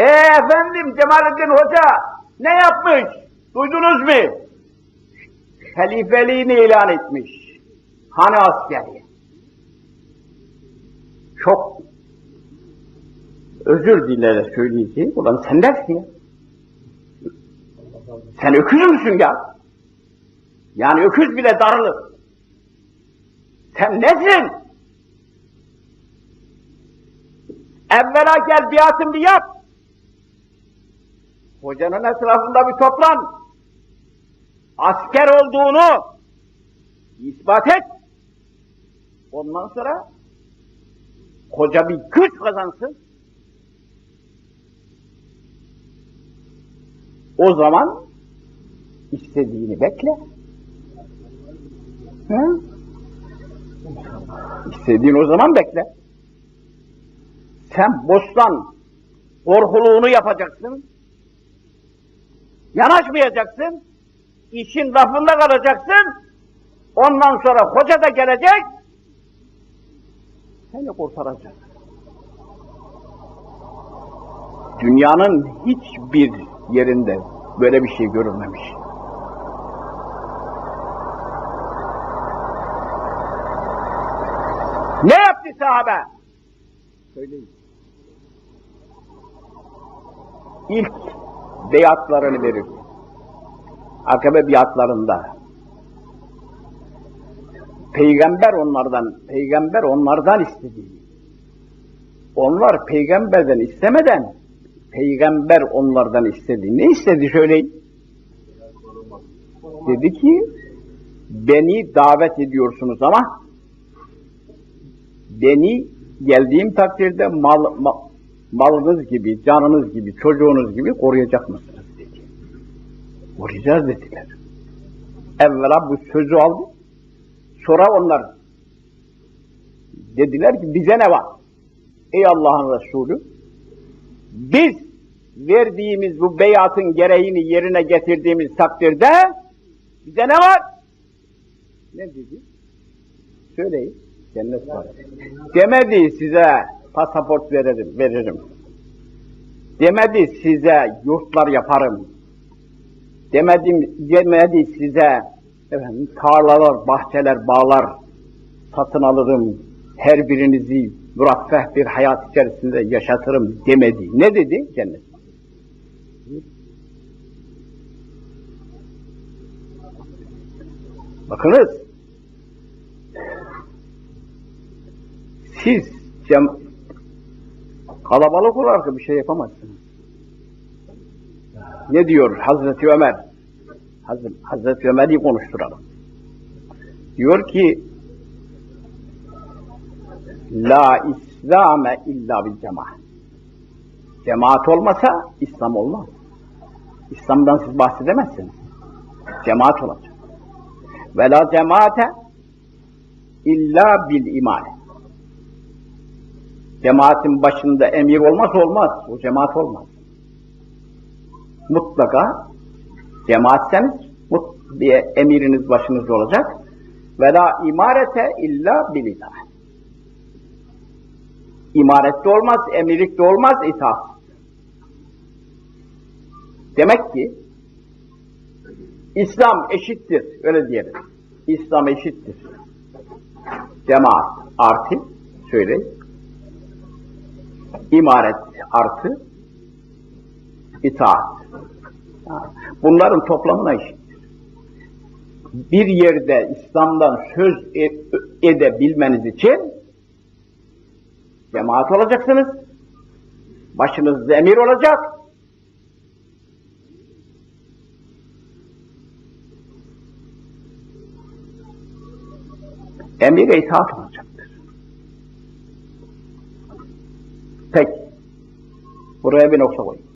E efendim Cemalettin Hoca ne yapmış? Duydunuz mu? Halifeliğini ilan etmiş. Hani askeri? Çok özür dilere söyleyeceğim. Ulan sen dersin ya. Sen öküz müsün ya? Yani öküz bile darılır. Sen nesin? Evvela gel biatın bir yap. Hocanın etrafında bir toplan. Asker olduğunu ispat et. Ondan sonra hoca bir güç kazansın. O zaman istediğini bekle. Hı? İstediğin o zaman bekle. Sen bostan korkuluğunu yapacaksın. Yanaşmayacaksın. işin lafında kalacaksın. Ondan sonra hoca da gelecek. Seni kurtaracak. Dünyanın hiçbir yerinde böyle bir şey görülmemiş. Ne yaptı sahabe? Söyleyin. İlk beyatlarını verir. Akabe biatlarında. Peygamber onlardan, peygamber onlardan istedi. Onlar peygamberden istemeden, peygamber onlardan istedi. Ne istedi söyleyin? Dedi ki, beni davet ediyorsunuz ama beni geldiğim takdirde mal, ma- malınız gibi, canınız gibi, çocuğunuz gibi koruyacak mısınız dedi. Koruyacağız dediler. Evvela bu sözü aldı. Sonra onlar dediler ki bize ne var? Ey Allah'ın Resulü biz verdiğimiz bu beyatın gereğini yerine getirdiğimiz takdirde bize ne var? Ne dedi? Söyleyin. Cennet var. Demedi size pasaport veririm, veririm. Demedi size yurtlar yaparım. Demedim, demedi size efendim, tarlalar, bahçeler, bağlar satın alırım. Her birinizi müreffeh bir hayat içerisinde yaşatırım demedi. Ne dedi? Cennet. Bakınız, siz kalabalık olarak bir şey yapamazsınız. Ne diyor Hazreti Ömer? Hazreti, Hazreti Ömer'i konuşturalım. Diyor ki La İslame illa bil cemaat. Cemaat olmasa İslam olmaz. İslam'dan siz bahsedemezsiniz. Cemaat olacak. Ve la cemaate illa bil imane. Cemaatin başında emir olmaz olmaz. O cemaat olmaz. Mutlaka cemaatseniz mut bir emiriniz başınızda olacak. Ve la imarete illa bil itaat. İmarette olmaz, emirlikte olmaz, itaat. Demek ki İslam eşittir, öyle diyelim. İslam eşittir. Cemaat artı, söyleyin. İmaret artı, itaat. Bunların toplamına eşittir. Bir yerde İslam'dan söz e- edebilmeniz için cemaat olacaksınız. Başınızda emir olacak. Emire itaat olacaktır. ورابين أو صوي